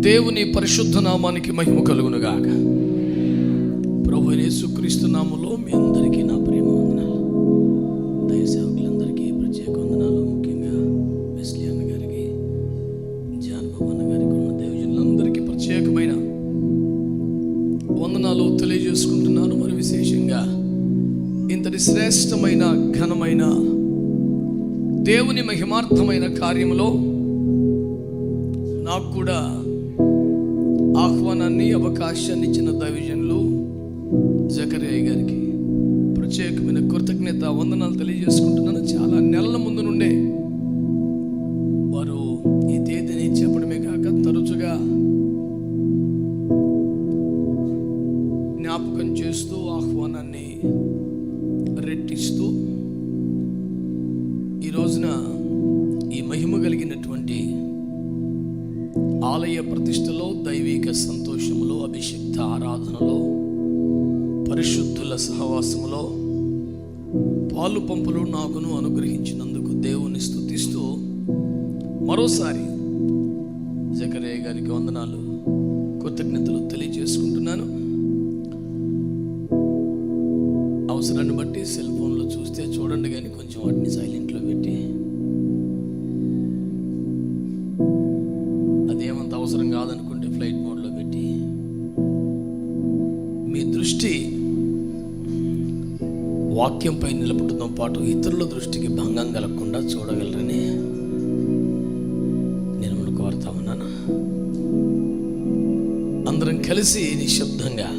దేవుని పరిశుద్ధ నామానికి మహిమ కలుగునుగాక. ప్రభు యేసుక్రీస్తు నామంలో మీ అందరికీ నా ప్రేమ వందనాలు. దయసేవకులందరికీ ప్రత్యేక వందనాలు. ముఖ్యంగా వెస్లీ అన్న గారికి జాన్ అన్న గారికి ఉన్న దేవజనులందరికీ ప్రత్యేకమైన వందనాలు తెలియజేసుకుంటున్నాను. మరి విశేషంగా ఇంతటి శ్రేష్టమైన ఘనమైన దేవుని మహిమార్థమైన కార్యములో నాకు కూడా అవకాశాన్ని ఇచ్చిన దైవజనులు జకరియయ్య గారికి ప్రత్యేకమైన కృతజ్ఞత వందనాలు తెలియజేసుకుంటున్నాను. చాలా నెలల ముందు నుండే వారు ఈ తేదీని చెప్పడమే కాక తరచుగా జ్ఞాపకం చేస్తూ ఆహ్వానాన్ని రెట్టిస్తూ ఆలయ ప్రతిష్టలో దైవిక సంతోషములో అభిషిక్త ఆరాధనలో పరిశుద్ధుల సహవాసములో పాలు పంపులు నాకును అనుగ్రహించినందుకు దేవుని స్థుతిస్తూ మరోసారి జకరయ్య గారికి వందనాలు కృతజ్ఞతలు తెలియజేసుకుంటున్నాను. అవసరాన్ని బట్టి సెల్ పాటు ఇతరుల దృష్టికి భంగం కలగకుండా చూడగలరని నేను మిమ్మల్ని కోరుతా ఉన్నాను. అందరం కలిసి నిశ్శబ్దంగా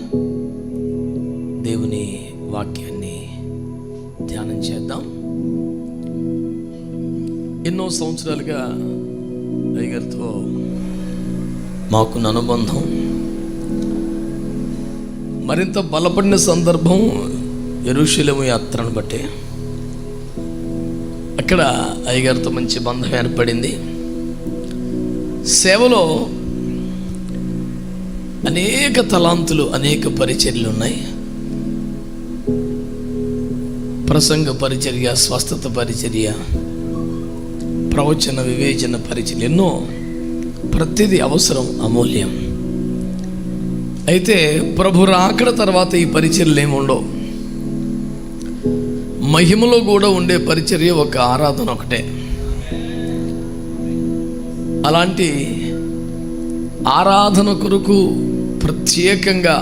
దేవుని వాక్యాన్ని ధ్యానం చేద్దాం. ఎన్నో సంవత్సరాలుగా అయ్యగారితో మాకున్న అనుబంధం మరింత బలపడిన సందర్భం ఎరుశలేము యాత్రను బట్టే. ఇక్కడ అయ్యగారితో మంచి బంధం ఏర్పడింది. సేవలో అనేక తలాంతులు అనేక పరిచర్యలు ఉన్నాయి. ప్రసంగ పరిచర్య స్వస్థత పరిచర్య ప్రవచన వివేచన పరిచర్య ఎన్నో ప్రతిదీ అవసరం అమూల్యం. అయితే ప్రభు రాకడ తర్వాత ఈ పరిచర్యలు ఏముండవు మహిమలో కూడా ఉండే పరిచర్య ఒక ఆరాధన ఒకటే. అలాంటి ఆరాధన కొరకు ప్రత్యేకంగా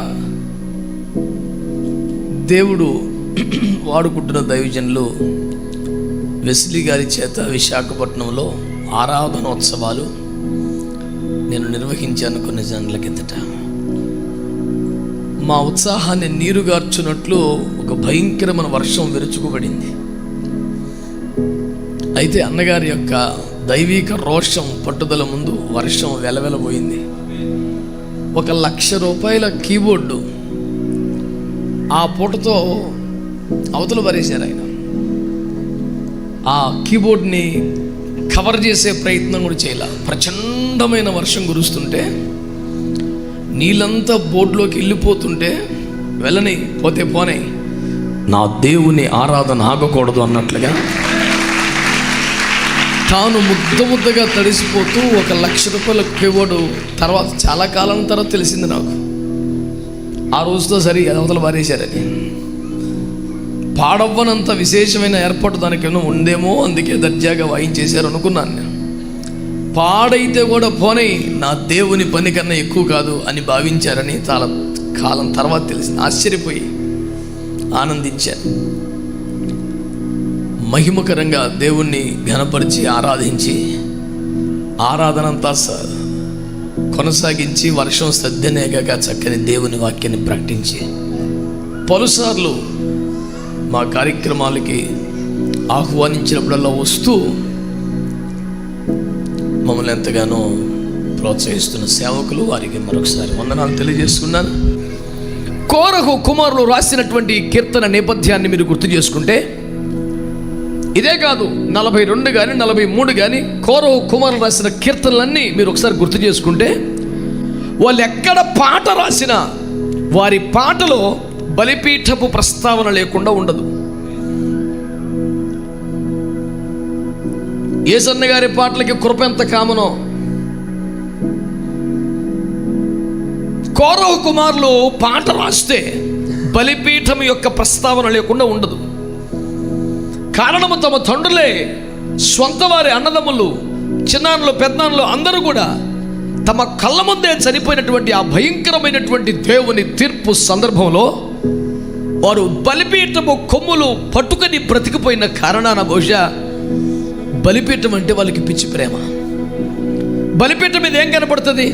దేవుడు వాడుకుంటున్న దైవజనులు వెస్లీ గారి చేత విశాఖపట్నంలో ఆరాధనోత్సవాలు నేను నిర్వహించాను కొన్ని జనుల కిందట. మా ఉత్సాహాన్ని నీరుగార్చున్నట్లు ఒక భయంకరమైన వర్షం విరుచుకుపడింది. అయితే అన్నగారి యొక్క దైవిక రోషం పట్టుదల ముందు వర్షం వెలవెలబోయింది. ఒక లక్ష రూపాయల కీబోర్డు ఆ పూటతో అవతల పరేశారు ఆయన. ఆ కీబోర్డ్ని కవర్ చేసే ప్రయత్నం కూడా చేయాల. ప్రచండమైన వర్షం కురుస్తుంటే నీళ్ళంతా బోర్డులోకి వెళ్ళిపోతుంటే వెళ్ళని పోతే పోనే. నా దేవుని ఆరాధన ఆగకూడదు అన్నట్లుగా. తాను ముద్ద ముద్దగా తడిసిపోతూ ఒక లక్ష రూపాయల ఇవ్వడు తర్వాత చాలా కాలం తర్వాత తెలిసింది నాకు. ఆ రోజుతో సరి అవతల మారేశారని పాడవ్వనంత విశేషమైన ఏర్పాటు దానికేమో ఉందేమో అందుకే దర్జాగా వాయించేశారు అనుకున్నాను నేను. పాడైతే కూడా పోనీ నా దేవుని పని కన్నా ఎక్కువ కాదు అని భావించారని చాలా కాలం తర్వాత తెలిసింది. ఆశ్చర్యపోయి ఆనందించాను మహిమకరంగా దేవుణ్ణి ఘనపరిచి ఆరాధించి ఆరాధనంతా కొనసాగించి వర్షం సద్దనేగా చక్కని దేవుని వాక్యాన్ని ప్రకటించి పలుసార్లు మా కార్యక్రమాలకి ఆహ్వానించినప్పుడల్లా వస్తూ మమ్మల్ని ఎంతగానో ప్రోత్సహిస్తున్న సేవకులు వారికి మరొకసారి వందనాలు తెలియజేసుకున్నాను. కోరహు కుమారులు రాసినటువంటి కీర్తన నేపథ్యాన్ని మీరు గుర్తు చేసుకుంటే ఇదే కాదు నలభై రెండు కానీ నలభై మూడు కానీ కోరహు కుమారులు రాసిన కీర్తనలన్నీ మీరు ఒకసారి గుర్తు చేసుకుంటే వాళ్ళు ఎక్కడ పాట రాసినా వారి పాటలో బలిపీఠపు ప్రస్తావన లేకుండా ఉండదు. ఏసన్న గారి పాటలకి కృప ఎంత కామనో. కౌరవ కుమారులు పాట రాస్తే బలిపీఠం యొక్క ప్రస్తావన లేకుండా ఉండదు. కారణము తమ తండ్రులే స్వంత వారి అన్నదమ్ములు చిన్నాన్నలు పెద్దనాన్నలు అందరూ కూడా తమ కళ్ళ ముందే చనిపోయినటువంటి ఆ భయంకరమైనటువంటి దేవుని తీర్పు సందర్భంలో వారు బలిపీఠము కొమ్ములు పట్టుకొని బ్రతికిపోయిన కారణాన బహుశా బలిపీఠం అంటే వాళ్ళకి పిచ్చి ప్రేమ. బలిపీఠం మీద ఏం కనపడుతుంది?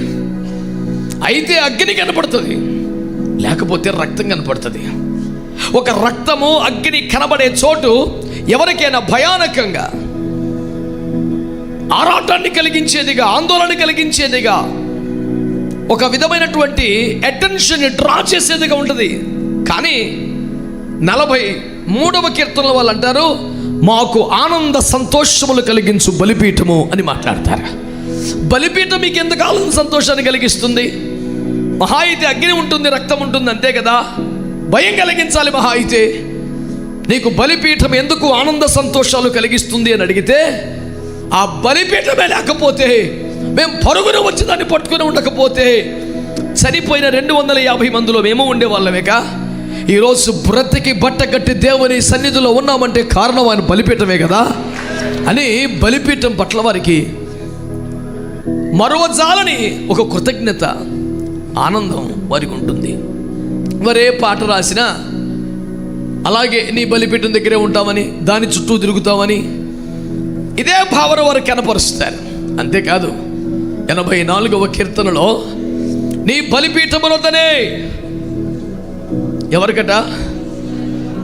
అయితే అగ్ని కనపడుతుంది. లేకపోతే రక్తం కనపడుతుంది. ఒక రక్తము అగ్ని కనబడే చోటు ఎవరికైనా భయానకంగా ఆరాటాన్ని కలిగించేదిగా ఆందోళన కలిగించేదిగా ఒక విధమైనటువంటి అటెన్షన్ డ్రా చేసేదిగా ఉంటుంది. కానీ నలభై మూడవ కీర్తనల వాళ్ళు అంటారు మాకు ఆనంద సంతోషములు కలిగించు బలిపీఠము అని మాట్లాడతారు. బలిపీఠం మీకు ఎందుకు ఆనంద సంతోషాన్ని కలిగిస్తుంది? మహా అయితే అగ్ని ఉంటుంది రక్తం ఉంటుంది అంతే కదా? భయం కలిగించాలి మహా అయితే. నీకు బలిపీఠం ఎందుకు ఆనంద సంతోషాలు కలిగిస్తుంది అని అడిగితే ఆ బలిపీఠమే లేకపోతే మేము పరుగున వచ్చి దాన్ని పట్టుకుని ఉండకపోతే చనిపోయిన రెండు వందల యాభై మందిలో మేము ఉండేవాళ్ళమేక ఈరోజు బ్రతికి బట్ట కట్టి దేవుని సన్నిధిలో ఉన్నామంటే కారణం ఆయన బలిపీఠమే కదా? అని బలిపీఠం పట్ల వారికి మరో జాలని ఒక కృతజ్ఞత ఆనందం వారికి ఉంటుంది. మరే పాట రాసినా అలాగే నీ బలిపీఠం దగ్గరే ఉంటామని దాని చుట్టూ తిరుగుతామని ఇదే భావన వారు కనపరుస్తారు. అంతేకాదు ఎనభై నాలుగవ కీర్తనలో నీ బలిపీఠమునొద్దనే ఎవరికట?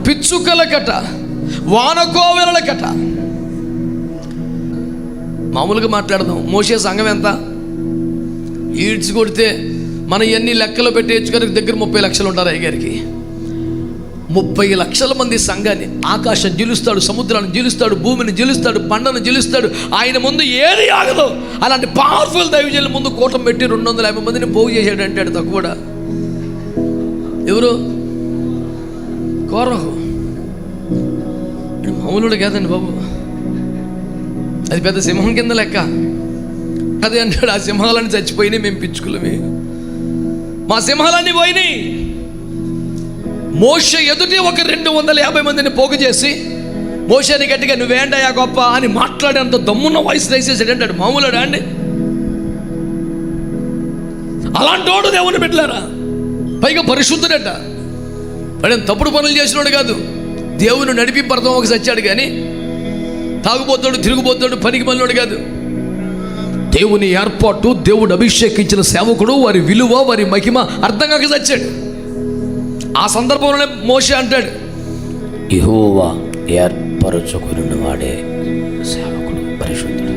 పిచ్చుకలకట వానకోవెలకట మామూలుగా మాట్లాడదాం. మోసే సంఘం ఎంత? ఈడ్చి కొడితే మన ఎన్ని లెక్కలు పెట్టేచ్చుకొని దగ్గర ముప్పై లక్షలు ఉంటారు అయ్యగారికి. ముప్పై లక్షల మంది సంఘాన్ని ఆకాశం జీలుస్తాడు సముద్రాన్ని జీలుస్తాడు భూమిని జీలుస్తాడు పంటను జీలుస్తాడు. ఆయన ముందు ఏది ఆగదు. అలాంటి పవర్ఫుల్ దైవజనుల ముందు కూటం పెట్టి రెండు వందల యాభై మందిని పోగు చేశాడు అంటాడు తక్కువ ఎవరు? కోరహు మామూలుడు కాదండి బాబు. అది పెద్ద సింహం కింద లెక్క. అదే అంటాడు ఆ సింహాలన్నీ చచ్చిపోయినాయి మేము పిచ్చుకులమే. మా సింహాలన్నీ పోయినాయి. మోష ఎదుటి ఒక రెండు వందల యాభై మందిని పోగు చేసి మోషని గట్టిగా నువ్వేంటయా గొప్ప? అని మాట్లాడేంత దమ్మున్న వాయిస్ దయచేసాడు అంటాడు మామూలుడా అండి? అలాంటోడు దేవుని పెట్టారా పైగా పరిశుద్ధుడట. వాడు తప్పుడు పనులు చేసినాడు కాదు. దేవుని నడిపి పడతాం ఒక సచ్చాడు కానీ తాగుబోతాడు తిరుగుబోతాడు పనికి మళ్ళోడు కాదు. దేవుని ఏర్పాటు దేవుడు అభిషేకించిన సేవకుడు వారి విలువ వారి మహిమ అర్థం కాక చచ్చాడు. ఆ సందర్భంలోనే మోషే అంటాడు యహోవా ఏర్పరచుకున్న వాడే సేవకుడు పరిశుద్ధుడు.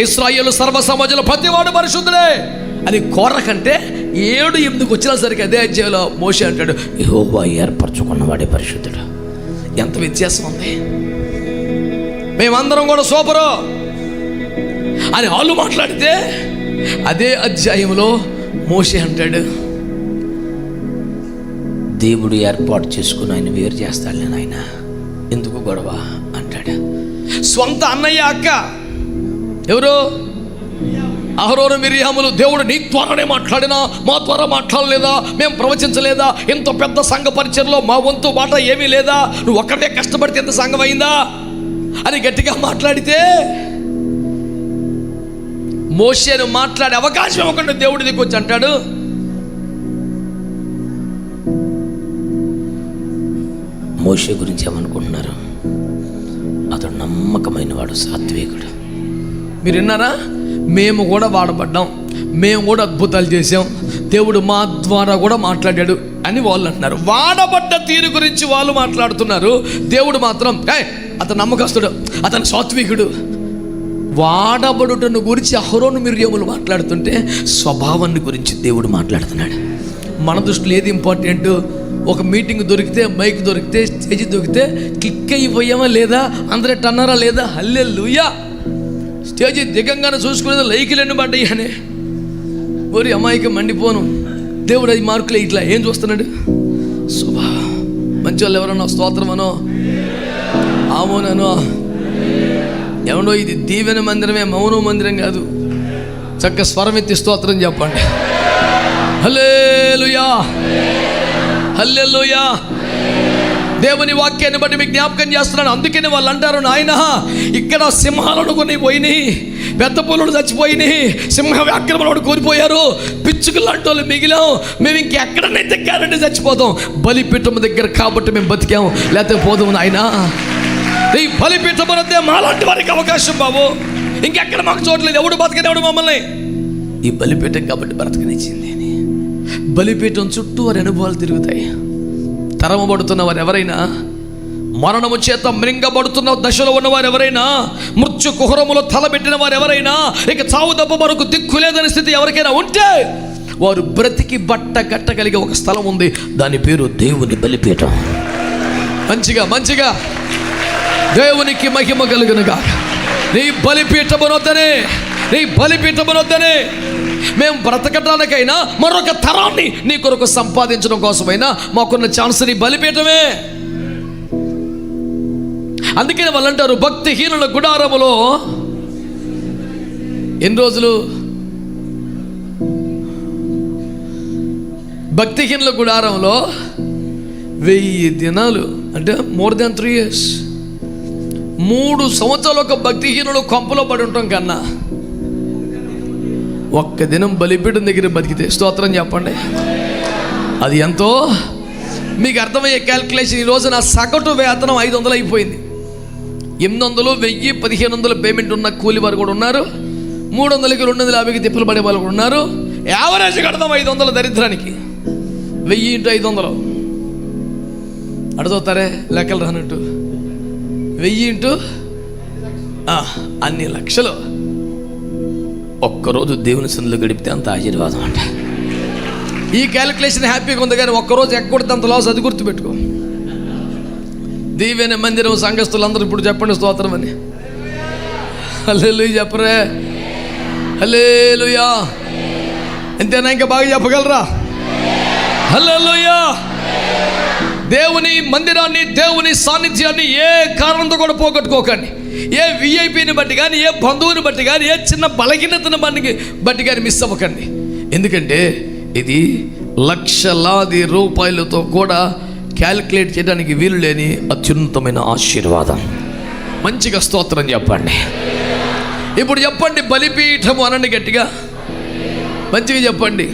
ఇస్రాయేల్ సర్వ సమాజంలో ప్రతివాడు పరిశుద్ధుడే. అని కోరకంటే ఏడు ఎనిమిదికి వచ్చినసరికి అదే అధ్యాయంలో మోషి అంటాడు యహోవా ఏర్పరచుకున్న వాడే పరిశుద్ధుడు. ఎంత వ్యత్యాసం ఉంది. మేమందరం కూడా సూపరు అని వాళ్ళు మాట్లాడితే అదే అధ్యాయంలో మోషే అంటాడు దేవుడు ఏర్పాటు చేసుకుని ఆయన వేరు చేస్తాడులే నాయన. ఎందుకు గొడవ? అంటాడు సొంత అన్నయ్య అక్క. ఎవరు? అహరోను మిరియాములు దేవుడు నీ ద్వారానే మాట్లాడినా మా ద్వారా మాట్లాడలేదా? మేము ప్రవచించలేదా? ఇంత పెద్ద సంఘ పరిచయంలో మా వంతు మాట ఏమీ లేదా? నువ్వు ఒక్కటే కష్టపడితే ఎంత సంఘం అయిందా అని గట్టిగా మాట్లాడితే మోషేను మాట్లాడే అవకాశం ఇవ్వకుండా దేవుడి దిక్కు వచ్చి అంటాడు మోషే గురించి ఏమనుకుంటున్నారు? అతడు నమ్మకమైన వాడు సాత్వికుడు. మీరు విన్నారా? మేము కూడా వాడబడ్డాం. మేము కూడా అద్భుతాలు చేసాం దేవుడు మా ద్వారా కూడా మాట్లాడాడు అని వాళ్ళు అంటున్నారు. వాడబడ్డ తీరు గురించి వాళ్ళు మాట్లాడుతున్నారు. దేవుడు మాత్రం "ఏయ్, అతను నమ్మకస్తుడు అతను సాత్వికుడు. వాడబడుటను గురించి అహరోను మిర్యములు మాట్లాడుతుంటే స్వభావాన్ని గురించి దేవుడు మాట్లాడుతున్నాడు. మన దృష్టిలో ఏది ఇంపార్టెంట్? ఒక మీటింగ్ దొరికితే మైక్ దొరికితే స్టేజ్ దొరికితే క్లిక్ అయిపోయామా లేదా? అందరూ టన్నరా లేదా? హల్లే స్టేజ్ దిగంగానే చూసుకునేది లైకులు ఎన్ని పడ్డాయి అని. ఓరి అమ్మాయికి మండిపోను. దేవుడు అది మార్కులే ఇట్లా ఏం చూస్తున్నాడు? శుభా మంచి వాళ్ళు ఎవరన్నా స్తోత్రమనో? ఆమోననో? ఎవడో ఇది దీవెన మందిరమే మౌన మందిరం కాదు. చక్క స్వరం ఎత్తి స్తోత్రం చెప్పండి. హల్లెలూయా! హల్లెలూయా! దేవుని వాక్యాన్ని బట్టి మీకు జ్ఞాపకం చేస్తున్నాను. అందుకని వాళ్ళు అంటారు నాయన ఇక్కడ సింహాలను కొన్ని పోయినాయి పెద్ద పులుడు చచ్చిపోయినాయి సింహ ఆక్రమణలు కోల్పోయారు పిచ్చుకు లాంటి వాళ్ళు మిగిలాం మేము ఇంకెక్కడనైతే గ్యారంటీ చచ్చిపోతాం. బలిపీఠం దగ్గర కాబట్టి మేము బతికాం. లేకపోతే పోదాం నాయన. ఈ బలిపీఠం అన్నదే మాలాంటి వారికి అవకాశం బాబు. ఇంకెక్కడ మాకు చూడలేదు ఎవడు బతకనేవాడు మమ్మల్ని? ఈ బలిపీఠం కాబట్టి బ్రతకనిచ్చింది అని బలిపీఠం చుట్టూ వారి అనుభవాలు తిరుగుతాయి. తరమబడుతున్న వారు ఎవరైనా మరణము చేత మృంగబడుతున్న దశలో ఉన్నవారు ఎవరైనా మృత్యు కుహరములో తలబెట్టిన వారు ఎవరైనా ఇక చావు తప్ప మనకు దిక్కు లేదని స్థితి ఎవరికైనా ఉంటే వారు బ్రతికి బట్ట కట్టగలిగే ఒక స్థలం ఉంది. దాని పేరు దేవుని బలిపీఠం. మంచిగా మంచిగా. దేవునికి మహిమ కలుగునుగా నీ బలిపీఠమునొద్దనే నీ బలిపీఠమునొద్దనే. మేము బ్రతకటానికైనా మరొక తరాన్ని నీ కొరకు సంపాదించడం కోసమైనా మాకున్న ఛాన్స్ని నీ బలిపీఠమే. అందుకని వాళ్ళు అంటారు భక్తిహీనుల గుడారములో ఎన్ని రోజులు? భక్తిహీనుల గుడారంలో వెయ్యి దినాలు అంటే మోర్ దాన్ త్రీ ఇయర్స్ మూడు సంవత్సరాలు ఒక భక్తిహీనుడు కొంపలో పడి ఉంటాం కన్నా. ఒక్క దినం బలిపీఠం దగ్గర బతికితే స్తోత్రం చెప్పండి. అది ఎంతో? మీకు అర్థమయ్యే క్యాల్కులేషన్ ఈ నా సగటు వేతనం ఐదు వందలు అయిపోయింది. ఎనిమిది వందలు వెయ్యి పదిహేను వందలు పేమెంట్ ఉన్న కూలి వారు కూడా ఉన్నారు. మూడు వందలకి రెండు వందల యాభైకి తిప్పలు పడే వాళ్ళు కూడా ఉన్నారు. యావరేజ్ కడదాం ఐదు వందల దరిద్రానికి. వెయ్యి ఇంటూ ఐదు వందలు. అడుగుతారే లెక్కలు రానట్టు. వెయ్యి ఇంటూ? అన్ని లక్షలు. ఒక్కరోజు దేవుని సందులో గడిపితే అంత ఆశీర్వాదం అంట. ఈ క్యాలిక్యులేషన్ హ్యాపీగా ఉంది కానీ ఒక్కరోజు ఎక్కడితే అంత లాస్ అది గుర్తుపెట్టుకో. దీవెన మందిరం సంఘస్థులు అందరూ ఇప్పుడు చెప్పండి స్తోత్రం అని. హల్లెలూయ చెప్పరే? హల్లెలూయా. అంతేనా ఇంకా బాగా చెప్పగలరా? హల్లెలూయా. దేవుని మందిరాన్ని దేవుని సాన్నిధ్యాన్ని ఏ కారణంతో కూడా పోగొట్టుకోకండి. ఏ విఐపిని బట్టి కానీ ఏ బంధువుని బట్టి కానీ ఏ చిన్న బలహీనతను బట్టి బట్టి కానీ మిస్ అవ్వకండి. ఎందుకంటే ఇది లక్షలాది రూపాయలతో కూడా క్యాలిక్యులేట్ చేయడానికి వీలు లేని అత్యున్నతమైన ఆశీర్వాదం. మంచిగా స్తోత్రం చెప్పండి. ఇప్పుడు చెప్పండి బలిపీఠము అనండి గట్టిగా. మంచిగా చెప్పండి.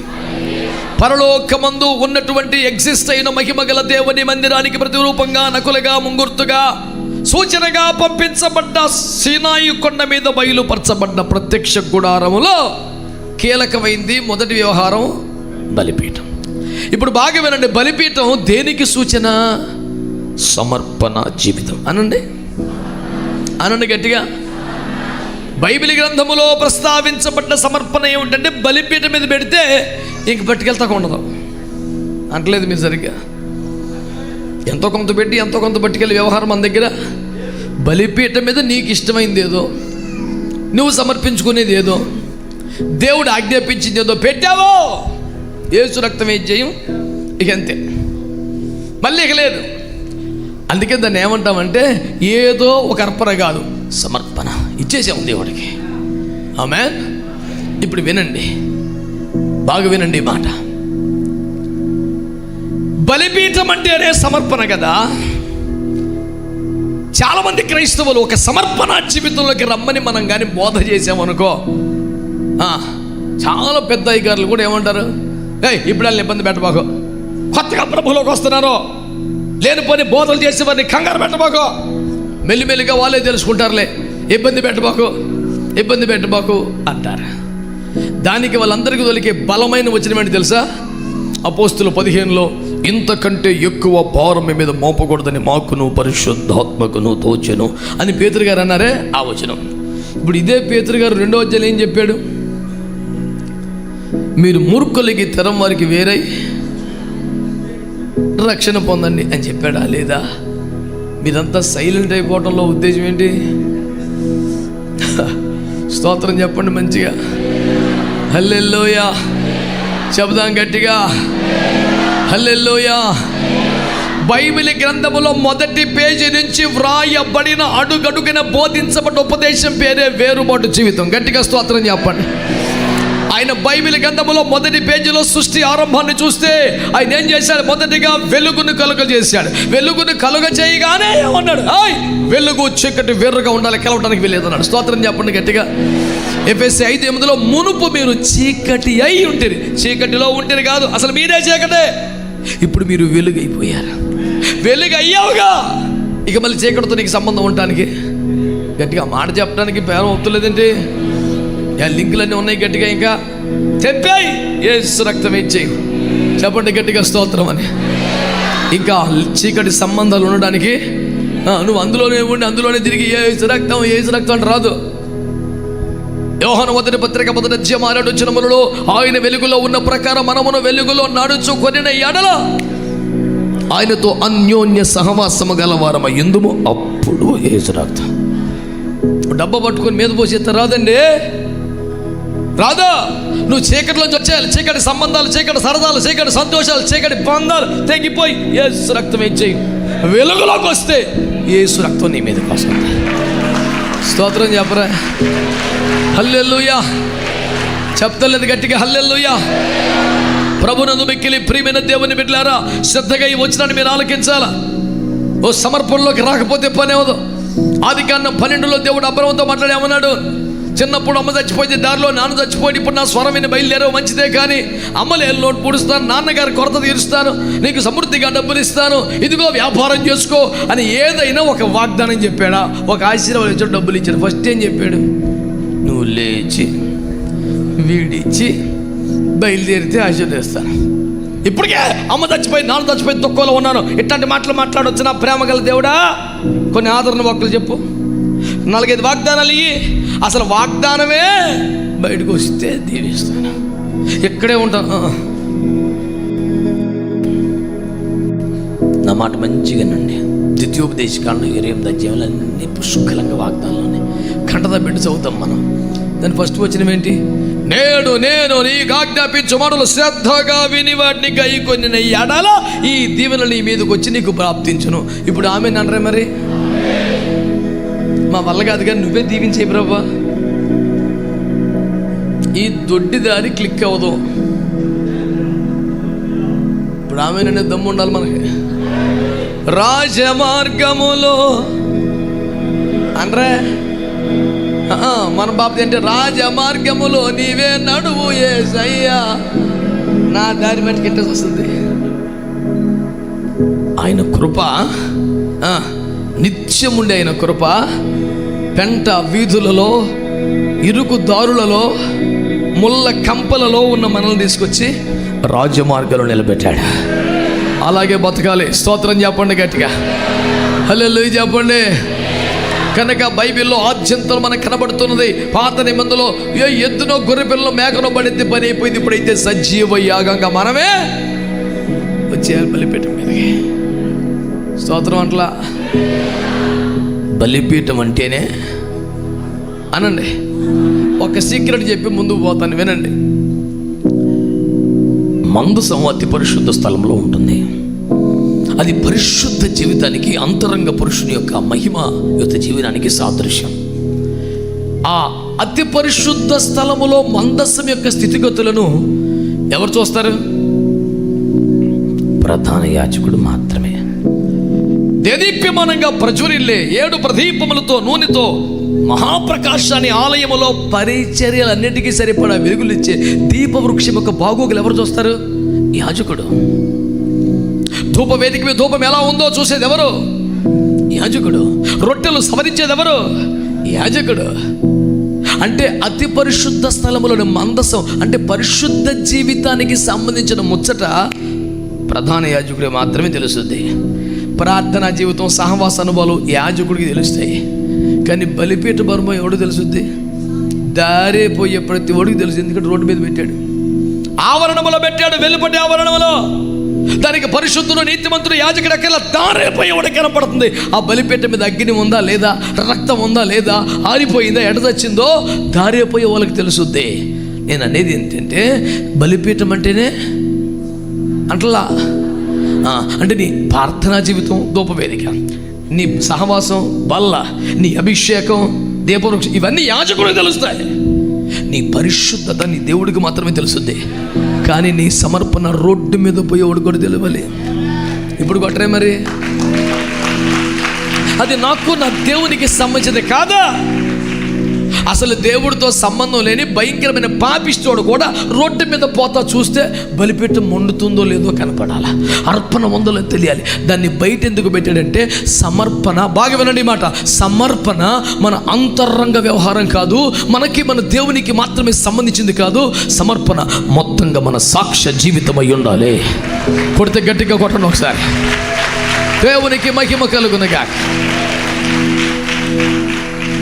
పరలోకమందు ఉన్నటువంటి ఎగ్జిస్ట్ అయిన మహిమ గల దేవుని మందిరానికి ప్రతిరూపంగా నకులుగా ముంగుర్తుగా సూచనగా పంపించబడ్డ సీనాయి కొండ మీద బయలుపరచబడ్డ ప్రత్యక్ష గుడారములో కీలకమైంది మొదటి వ్యవహారం బలిపీఠం. ఇప్పుడు బాగా వినండి బలిపీఠం దేనికి సూచన? సమర్పణ జీవితం. అనండి. అనండి గట్టిగా. బైబిల్ గ్రంథములో ప్రస్తావించబడ్డ సమర్పణ ఏమిటంటే బలిపీఠ మీద పెడితే ఇంక పట్టుకెళ్తాక ఉండదు. అంటలేదు మీరు సరిగ్గా? ఎంతో కొంత పెట్టి ఎంతో కొంత పట్టుకెళ్ళి వ్యవహారం మన దగ్గర. బలిపీఠ మీద నీకు ఇష్టమైంది ఏదో నువ్వు సమర్పించుకునేది ఏదో దేవుడు ఆజ్ఞాపించింది ఏదో పెట్టావో? ఏసు రక్తం ఏం చేయం? ఇక అంతే. మళ్ళీ ఇక లేదు. అందుకే దాన్ని ఏమంటామంటే ఏదో ఒక అర్పణ కాదు సమర్పణ. ఇచ్చేసాం దేవుడికి ఆమె ఇప్పుడు వినండి. బాగా వినండి మాట. బలిపీఠం అంటేనే సమర్పణ కదా? చాలామంది క్రైస్తవులు ఒక సమర్పణ జీవితంలోకి రమ్మని మనం కానీ బోధ చేసామనుకో చాలా పెద్ద అధికారులు కూడా ఏమంటారు? ఏయ్ ఇప్పుడు వాళ్ళని ఇబ్బంది పెట్టబాకు. కొత్తగా ప్రభులోకి వస్తున్నారు. లేనిపోని బోధలు చేసేవారిని కంగారు పెట్టబాకు. మెల్లిమెల్లిగా వాళ్ళే తెలుసుకుంటారులే. ఇబ్బంది పెట్టబాకు ఇబ్బంది పెట్టబాకు అంటారు. దానికి వాళ్ళందరికీ దొరికే బలమైన వచనం ఏంటి తెలుసా? అపోస్తులు పదిహేనులో ఇంతకంటే ఎక్కువ భారం మీ మీద మోపకూడదని మాకును పరిశుద్ధాత్మకును తోచెను అని పేతురు గారు అన్నారే ఆ వచనం. ఇప్పుడు ఇదే పేతురు గారు రెండో అధ్యాయులు ఏం చెప్పాడు? మీరు మూర్ఖులకి తెరం వారికి వేరై రక్షణ పొందండి అని చెప్పాడా లేదా? మీరంతా సైలెంట్ అయిపోవడంలో ఉద్దేశం ఏంటి? స్తోత్రం చెప్పండి మంచిగా. హల్లెల్లోయా చెబుదాం గట్టిగా. హల్లెల్లోయా బైబిల్ గ్రంథములో మొదటి పేజీ నుంచి వ్రాయబడిన అడుగడుగున బోధించబడిన ఉపదేశం పేరే వేరుబాటు జీవితం. గట్టిగా స్తోత్రం చెప్పండి. ఆయన బైబిల్ గ్రంథములో మొదటి పేజీలో సృష్టి ఆరంభాన్ని చూస్తే ఆయన ఏం చేశాడు? మొదటిగా వెలుగును కలుగ చేశాడు. వెలుగును కలుగ చేయగానే ఏమన్నాడు ఆయ్ వెలుగు చీకటి వెర్రగా ఉండాలి కలవటానికి వెళ్ళేదన్నాడు స్తోత్రం చెప్పండి గట్టిగా. ఎఫ్ఎస్సి ఐదు ఎనిమిదిలో మునుపు మీరు చీకటి అయి ఉంటుంది చీకటిలో ఉంటుంది కాదు అసలు మీరే చీకటే. ఇప్పుడు మీరు వెలుగైపోయారు. వెలుగు అయ్యావుగా ఇక మళ్ళీ చీకటితో నీకు సంబంధం ఉండటానికి గట్టిగా మాట చెప్పడానికి పేరం అవుతులేదంటే? ఆ లింకులన్నీ ఉన్నాయి గట్టిగా ఇంకా? చెప్పాయి! ఏసు రక్తం ఇచ్చేయి. చెప్పండి గట్టిగా స్తోత్రం అని. ఇంకా చీకటి సంబంధాలు ఉండడానికి నువ్వు అందులోనే ఉండి అందులోనే తిరిగి ఏ రక్తం ఏసు రక్తం అంటే రాదు. యోహన మొదటి పత్రిక మొదటి అధ్యాయం ఆరాడు ఆయన వెలుగులో ఉన్న ప్రకారం మనమును వెలుగులో నడుచు కొనిన ఎడల ఆయనతో అన్యోన్య సహవాసము గలవారమ ఎందుము అప్పుడు ఏసు రక్తం. డబ్బా పట్టుకొని మీద పోసేస్తే రాదండి. రాదా నువ్వు చీకటిలోంచి వచ్చేయాలి. చీకటి సంబంధాలు చీకటి సరదాలు చీకటి సంతోషాలు చీకటి బంధాలు తెగిపోయి ఏసు రక్తం ఏం చేయి? వెలుగులోకి వస్తే ఏసు రక్తం నీ మీదకి వస్తుంది. స్తోత్రం చెప్పరా? హల్లెల్లుయా చెప్తలేదు గట్టిగా హల్లెల్లుయా ప్రభునందు మిక్కిలి ప్రియమైన దేవుని బిడ్డలారా శ్రద్ధగా ఈ వచ్చినాన్ని మీరు ఆలకించాలా? ఓ సమర్పణలోకి రాకపోతే పని అవదు ఆది కాండం పన్నెండులో దేవుడు అబ్రహంతో మాట్లాడేమన్నాడు? చిన్నప్పుడు అమ్మ చచ్చిపోతే దారిలో నాన్న చచ్చిపోయి ఇప్పుడు నా స్వరం విని బయలుదేరో మంచిదే కానీ అమ్మ లేని లోటు పూడుస్తాను నాన్నగారి కొరత తీరుస్తాను నీకు సమృద్ధిగా డబ్బులు ఇస్తాను ఇదిగో వ్యాపారం చేసుకో అని ఏదైనా ఒక వాగ్దానం చెప్పాడా ఒక ఆశీర్వాదం ఇచ్చాడు డబ్బులు ఇచ్చాడు. ఫస్ట్ ఏం చెప్పాడు? నువ్వు లేచి వీడిచ్చి బయలుదేరితే ఆశీర్వదిస్తాను ఇప్పటికే అమ్మ చచ్చిపోయి నాన్న చచ్చిపోయి దుఃఖంలో ఉన్నాను. ఇట్లాంటి మాటలు మాట్లాడొచ్చు నా ప్రేమ గల దేవుడా? కొన్ని ఆదరణ వాక్కులు చెప్పు. నాలుగైదు వాగ్దానాలు ఇయ్యి. అసలు వాగ్దానమే బయటకు వస్తే దీవిస్తాను ఇక్కడే ఉంటాను నా మాట మంచిగా నండి ద్వితీయోపదేశ ఇరవై ఎనిమిది పుష్కలంగా వాగ్దానాలని కంటదా బిడ్డ చదువుతాం మనం. దాని ఫస్ట్ వచ్చినవి ఏంటి? నేడు నేను నీకు ఆజ్ఞాపించు మాటలు శ్రద్ధగా విని వాటిని గై కొన్ని ఎడల ఈ దీవెన నీ మీదకి వచ్చి నీకు ప్రాప్తించును. ఇప్పుడు ఆమె అనరే మరి? మా వల్ల కాదు కానీ నువ్వే దీవించే ప్రభా. ఈ దొడ్డి దారి క్లిక్ అవ్వదు. ఇప్పుడు ఆమె దమ్ము ఉండాలి మనకి. రాజమార్గములో. అనరే. ఆ, మన బాబు అంటే రాజమార్గములో నీవే నడువు ఏసయ్యా. నా దారి మట్టుకు ఇంట్రెస్ట్ వస్తుంది. ఆయన కృప నిత్యముండే ఆయన కృప. పెంట వీధులలో ఇరుకు దారులలో ముళ్ళ కంపలలో ఉన్న మనల్ని తీసుకొచ్చి రాజమార్గంలో నిలబెట్టాడు. అలాగే బతకాలి. స్తోత్రం చెప్పండి గట్టిగా. హలో చెప్పండి. కనుక బైబిల్లో ఆద్యంతరం మనకు కనబడుతున్నది. పాత నిబంధనలో ఏ ఎద్దునో గొర్రె పిల్లలో మేకనో పడింది పని అయిపోయింది. ఇప్పుడైతే సజీవ యాగంగా మనమే వచ్చేయాలి బలిపేట మీదకి. స్తోత్రం అట్లా. బలిపీఠం అంటేనే అనండి. ఒక సీక్రెట్ చెప్పి ముందుకు పోతాను వినండి. మందసం అతి పరిశుద్ధ స్థలంలో ఉంటుంది. అది పరిశుద్ధ జీవితానికి అంతరంగ పురుషుని యొక్క మహిమ యొక్క జీవనానికి సాదృశ్యం. ఆ అతి పరిశుద్ధ స్థలములో మందస్సం యొక్క స్థితిగతులను ఎవరు చూస్తారు? ప్రధాన యాచకుడు మాత్రమే. దేదీప్యమానంగా ప్రచురిల్లే ఏడు ప్రదీపములతో నూనెతో మహాప్రకాశాన్ని ఆలయములో పరిచర్యలన్నిటికీ సరిపడా వెలుగులిచ్చే దీపవృక్షం యొక్క బాగోగులు ఎవరు చూస్తారు? యాజకుడు. ధూప వేదిక మీద ధూపం ఎలా ఉందో చూసేది ఎవరు యాజకుడు. రొట్టెలు సవరించేది ఎవరు యాజకుడు. అంటే అతి పరిశుద్ధ స్థలములోని మందసం అంటే పరిశుద్ధ జీవితానికి సంబంధించిన ముచ్చట ప్రధాన యాజకుడు మాత్రమే తెలుస్తుంది ప్రార్థనా జీవితం సహవాస అనుభవాలు యాజకుడికి తెలుస్తాయి. కానీ బలిపీఠ బర్మ ఎవడు తెలుసుద్ది? దారే పోయే ప్రతి ఒడికి తెలుసు ఎందుకంటే రోడ్డు మీద పెట్టాడు. ఆవరణములో పెట్టాడు వెలుపటి ఆవరణములో. దానికి పరిశుద్ధుడు నీతిమంతుడు యాజకుడు అక్కడ ఎవడ కనపడుతుంది ఆ బలిపేట మీద అగ్ని ఉందా లేదా? రక్తం ఉందా లేదా? ఆరిపోయిందా? ఎడదచ్చిందో తెచ్చిందో వాళ్ళకి తెలుసుద్ది. నేను అనేది ఏంటంటే బలిపీఠం అంటేనే అంటలా. అంటే నీ ప్రార్థనా జీవితం దూపవేదిక నీ సహవాసం బల్ల నీ అభిషేకం దీపవృక్షం ఇవన్నీ యాజకుడికి తెలుస్తాయి. నీ పరిశుద్ధత నీ దేవుడికి మాత్రమే తెలుస్తుంది. కానీ నీ సమర్పణ రోడ్డు మీద పోయేవాడు కూడా తెలియాలి ఇప్పుడు కొట్టరే మరి. అది నాకు నా దేవునికి సంబంధించింది కాదా? అసలు దేవుడితో సంబంధం లేని భయంకరమైన పాపిస్తోడు కూడా రోడ్డు మీద పోతా చూస్తే బలిపీఠం మండుతుందో లేదో కనపడాలా? అర్పణ ఉందో తెలియాలి. దాన్ని బయట ఎందుకు పెట్టాడంటే సమర్పణ. బాగా వినండి మాట. సమర్పణ మన అంతరంగ వ్యవహారం కాదు. మనకి మన దేవునికి మాత్రమే సంబంధించింది కాదు. సమర్పణ మొత్తంగా మన సాక్ష్య జీవితం అయి ఉండాలి. కొడితే గట్టిగా కొట్టండి ఒకసారి. దేవునికి మహిమ కలుగునగా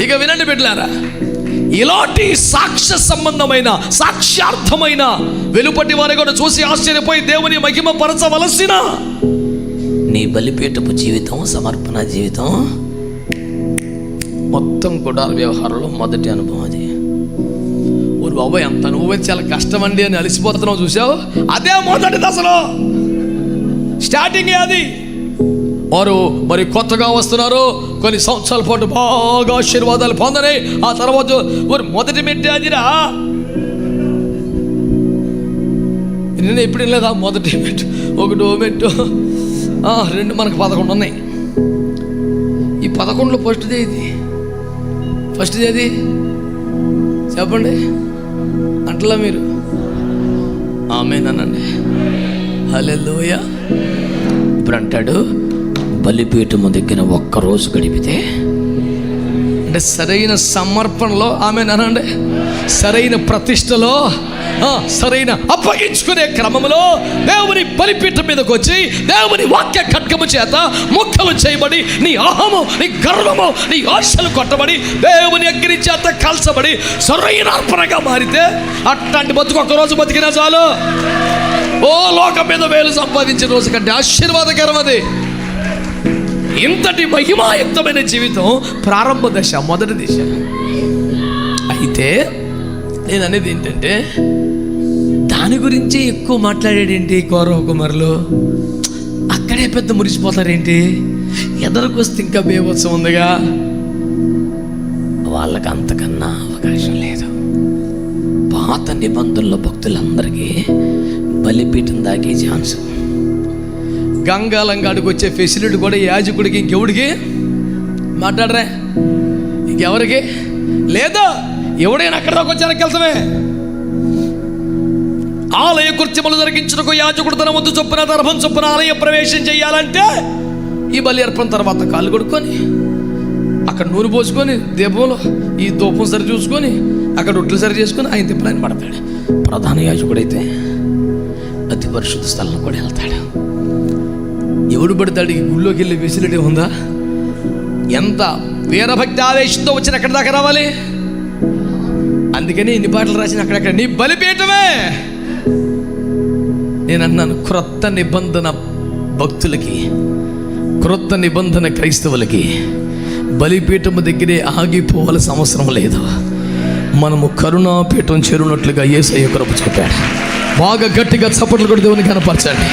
ఇక వినండి బిడ్డలారా ఇలాంటి సాక్ష్య సంబంధమైన సాక్ష్యార్థమైన వెలుపటి వారి కూడా చూసి ఆశ్చర్యపోయి దేవుని మహిమ పరచవలసిన నీ బలిపేటపు జీవితం సమర్పణ జీవితం మొత్తం గుడార వ్యవహారంలో మొదటి అనుభవం అది. ఊరు బాబాయ్ ఎంత నువ్వే చాలా కష్టమండి అని అలసిపోతున్నావు చూసావు? అదే మొదటి దశలో. స్టార్టింగ్ అది. వారు మరి కొత్తగా వస్తున్నారు. కొన్ని సంవత్సరాల పాటు బాగా ఆశీర్వాదాలు పొందని ఆ తర్వాత వారు మొదటి మెట్టి అదిరా నేను ఎప్పుడు లేదా మొదటి మెట్టు ఒకటో మెట్టు. రెండు మనకు పదకొండు ఉన్నాయి. ఈ పదకొండులో ఫస్ట్దే ఇది ఫస్ట్ది ఏది? చెప్పండి. అంటలా మీరు. ఆమెనండి లోయ ఇప్పుడు అంటాడు బలిపీఠము దగ్గర ఒక్కరోజు గడిపితే? అంటే సరైన సమర్పణలో ఆమె అనండి సరైన ప్రతిష్టలో సరైన అప్పగించుకునే క్రమంలో దేవుని బలిపీఠం మీదకి వచ్చి దేవుని వాక్య ఖడ్గము చేత ముక్కలు చేయబడి నీ అహము నీ గర్వము నీ ఆశలు కొట్టబడి దేవుని అగ్ని చేత కలసబడి సరైన అర్పణగా మారితే అట్లాంటి బతుకు ఒక్క రోజు బతికినా చాలు. ఓ లోకం మీద వేలు సంపాదించిన రోజు కంటే ఆశీర్వాదకరం అది. ఇంతటి మహిమాయుక్తమైన జీవితం ప్రారంభ దశ మొదటి దశ. అయితే నేను అనేది ఏంటంటే దాని గురించి ఎక్కువ మాట్లాడేడేంటి కౌరవ కుమారులు అక్కడే పెద్ద మురిసిపోతారేంటి? ఎదరికి వస్తే ఇంకా బేవత్సం ఉందిగా? వాళ్ళకి అంతకన్నా అవకాశం లేదు. పాత నిబంధనల భక్తులందరికీ బలిపీఠం దాకే ఛాన్స్. గంగాలంగాడికి వచ్చే ఫెసిలిటీ కూడా యాజకుడికి ఇంకెవడికి? మాట్లాడరా. ఇంకెవరికి? లేదా ఎవడైనా అక్కడ దాకా వచ్చానికి వెళ్తామే ఆలయ కృత్యములు జరిగించుటకు యాజకుడు తన వద్దు చొప్పున దర్భం చొప్పున ఆలయ ప్రవేశం చేయాలంటే ఈ బలి అర్పణ తర్వాత కాలు కొడుకొని అక్కడ నూనె పోసుకొని దీపంలో ఈ దూపం సరి చూసుకొని అక్కడ రొట్టెలు సరి చేసుకొని ఆయన తిప్పలని పడతాడు. ప్రధాన యాజకుడైతే అతి పరిశుద్ధ స్థలం కూడా వెళ్తాడు. ఎవడు పడతాడు గుళ్ళోకి వెళ్ళి ఫెసిలిటీ ఉందా? ఎంత వీరభక్తి ఆవేశంతో వచ్చిన ఎక్కడి దాకా రావాలి? అందుకని ఇన్ని పాటలు రాసిన అక్కడక్కడ నీ బలిపీఠమే! నేను అన్నాను క్రొత్త నిబంధన భక్తులకి క్రొత్త నిబంధన క్రైస్తవులకి బలిపీఠము దగ్గరే ఆగిపోవాల్సిన అవసరం లేదు. మనము కరుణాపీఠం చేరునట్లుగా ఏసయ్య కృప చెప్పాడు బాగా గట్టిగా చప్పట్లు కూడా దేవుని కనపరచండి.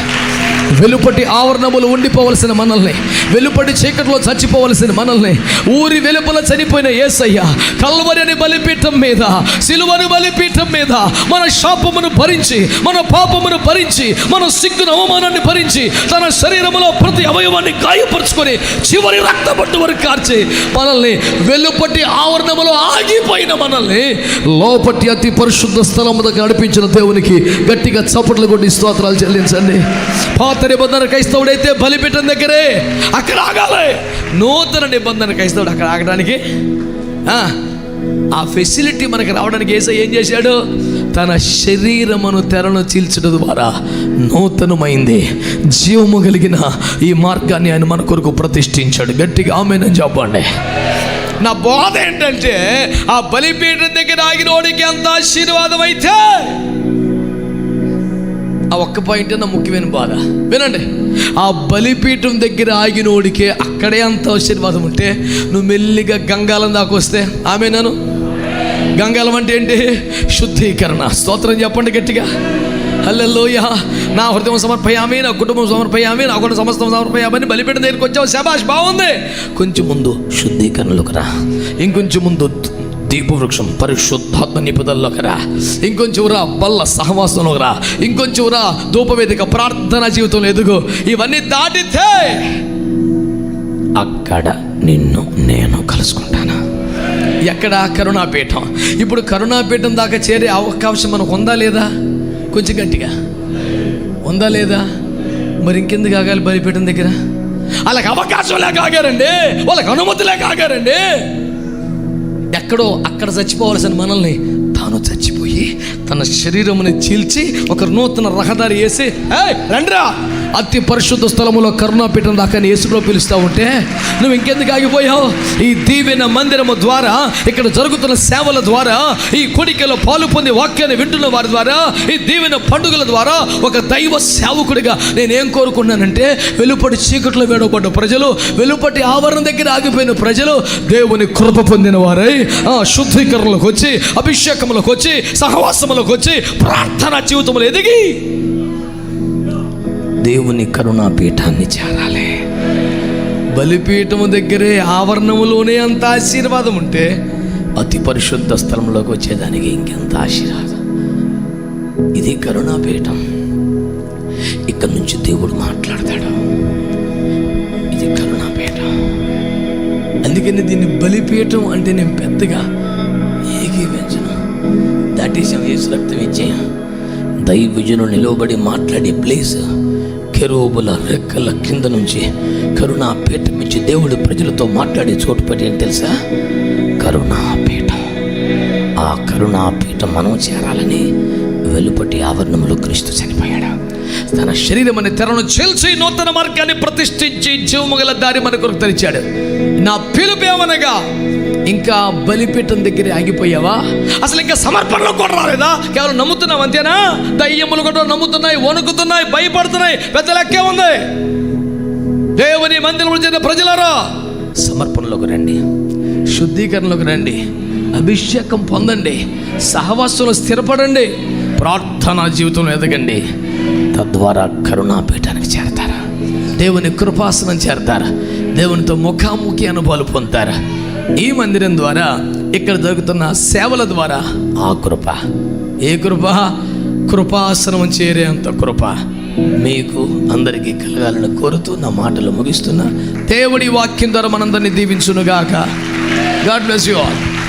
వెలుపటి ఆవరణములు ఉండిపోవలసిన మనల్ని వెలుపటి చీకట్లో చచ్చిపోవలసిన మనల్ని ఊరి వెలుపల చనిపోయిన ఏసయ్య కల్వరిని బలిపీఠం మీద సిలువని బలిపీఠం మీద మన శాపమును భరించి మన పాపమును భరించి మన సిగ్గును అవమానాన్ని భరించి తన శరీరములో ప్రతి అవయవాన్ని గాయపరుచుకొని చివరి రక్తపట్టు వరకు కార్చి మనల్ని వెలుపటి ఆవరణములో ఆగిపోయిన మనల్ని లోపటి అతి పరిశుద్ధ స్థలం దగ్గర నడిపించిన దేవునికి గట్టిగా చప్పట్లు కొట్టి స్తోత్రాలు చెల్లించండి. పాత నిబంధన క్రైస్తవుడైతే బలిపీఠం దగ్గరే అక్కడ ఆగాలి నూతన నిబంధన ఇస్తాడు అక్కడ ఆగడానికి ఆ, ఫెసిలిటీ మనకు రావడానికి ఏసై ఏం చేశాడు? తన శరీరమును తెరను చీల్చడం ద్వారా నూతనమైంది. జీవము కలిగిన ఈ మార్గాన్ని ఆయన మన కొరకు ప్రతిష్ఠించాడు. గట్టిగా ఆమెనని చెప్పండి. నా బోధ ఏంటంటే ఆ బలిపీఠం దగ్గర ఆగినోడికి ఎంత ఆశీర్వాదం అయితే ఆ ఒక్క పాయింట్ నా ముఖ్యమైన బాధ. వినండి. ఆ బలిపీఠం దగ్గర ఆగినోడికే అక్కడే అంత ఆశీర్వాదం ఉంటే నువ్వు మెల్లిగా గంగాలం దాకా వస్తే ఆమె నన్ను గంగాలం అంటే ఏంటి? శుద్ధీకరణ. స్తోత్రం చెప్పండి గట్టిగా. హల్లెల్లోయ నా హృదయం సమర్పయామి నా కుటుంబం సమర్పయామి నా కూడా సమస్తం సమర్పయామని బలిపీఠం దగ్గరికి వచ్చావు శబాష్ బాగుంది. కొంచెం ముందు శుద్ధీకరణలోకి రా. ఇంకొంచెం ముందు దీపవృక్షం పరిశుద్ధాత్మ నిపుదల్లోకి రా ఇంకొంచెం రా బల్ల సహవాసంలోకి రా ఇంకొంచెం రా ధూపవేదిక ప్రార్థన జీవితంలో ఎదుగు. ఇవన్నీ దాటితే అక్కడ నిన్ను నేను కలుసుకుంటాను. ఎక్కడ కరుణాపీఠం? ఇప్పుడు కరుణాపీఠం దాకా చేరే అవకాశం మనకు ఉందా లేదా? కొంచెం గట్టిగా. ఉందా లేదా? మరి ఇంకెందుకు ఆగాలి బలిపీఠం దగ్గర? వాళ్ళకి అవకాశం లేక ఆగారండి. వాళ్ళకి అనుమతి లేక ఆగారండి. ఎక్కడో అక్కడ చచ్చిపోవలసిన మనల్ని తాను చచ్చిపోయి తన శరీరముని చీల్చి ఒక నూతన రహదారి వేసి రండ్రా రండిరా! అతి పరిశుద్ధ స్థలములో కరుణాపీఠం దాకా నీ యేసులో పిలుస్తూ ఉంటే నువ్వు ఇంకెందుకు ఆగిపోయావు? ఈ దీవెన మందిరము ద్వారా ఇక్కడ జరుగుతున్న సేవల ద్వారా ఈ కొడికలో పాలు పొంది వాక్యాన్ని వింటున్న వారి ద్వారా ఈ దీవెన పండుగల ద్వారా ఒక దైవ సేవకుడిగా నేనేం కోరుకున్నానంటే వెలుపటి చీకట్లో వేడబడ్డ ప్రజలు వెలుపటి ఆవరణ దగ్గర ఆగిపోయిన ప్రజలు దేవుని కృప పొందిన వారై ఆ శుద్ధీకరణలోకి వచ్చి అభిషేకములకు వచ్చి సహవాసములకు వచ్చి ప్రార్థనా జీవితంలో ఎదిగి దేవుని కరుణా పీఠాన్ని చేరాలి. బలిపీఠము దగ్గరే ఆవరణములోనే అంత ఆశీర్వాదం ఉంటే అతి పరిశుద్ధ స్థలంలోకి వచ్చేదానికి ఇంకెంత ఆశీర్వాదం? ఇది కరుణాపీఠం. ఇక్కడ నుంచి దేవుడు మాట్లాడతాడు. ఇది కరుణాపీఠం. అందుకని దీన్ని బలిపీఠం అంటే నేను పెద్దగా దాటేసాం యేసు రక్తం ఇచ్చే దైవజను నిలవబడి మాట్లాడే ప్లేస్ కెరోబుల రెక్కల కింద నుంచి కరుణాపీఠం ఇచ్చి దేవుడు ప్రజలతో మాట్లాడే చోటు పెట్టి ఏం తెలుసా? కరుణాపీఠం. ఆ కరుణాపీఠం మనం చేరాలని వెలుపటి ఆవరణంలో క్రీస్తు చనిపోయాడు. తన శరీరం అనే తెరను చీల్చి నూతన మార్గాన్ని ప్రతిష్ఠించి జీవమగల దారి మన కొరకు తెరిచాడు. నా పిలుపేమనగా ఇంకా బలిపీఠం దగ్గర ఆగిపోయావా? అసలు ఇంకా సమర్పణలో కూడా రాలేదా? కేవలం నమ్ముతున్నావు అంతేనా? దయ్యములు కూడా నమ్ముతున్నాయి వణుకుతున్నాయి భయపడుతున్నాయి. పెద్ద లెక్కే ఉంది. దేవుని మందిరంలో చేసిన ప్రజలారా సమర్పణలోకి రండి. శుద్ధీకరణలోకి రండి. అభిషేకం పొందండి. సహవాసంలో స్థిరపడండి. ప్రార్థనా జీవితంలో ఎదగండి. తద్వారా కరుణాపీఠానికి చేరతారా? దేవుని కృపాసనం చేరతారా? దేవునితో ముఖాముఖి అనుభవాలు పొందుతారా? ఈ మందిరం ద్వారా ఇక్కడ జరుగుతున్న సేవల ద్వారా. ఆ కృప. ఏ కృప? కృపాసనం చేరే అంత కృప. మీకు అందరికీ కలగాలని కోరుతూ నా మాటలు ముగిస్తున్నా. దేవుడి వాక్యం ద్వారా మనందరినీ దీవించునుగాక. God bless you all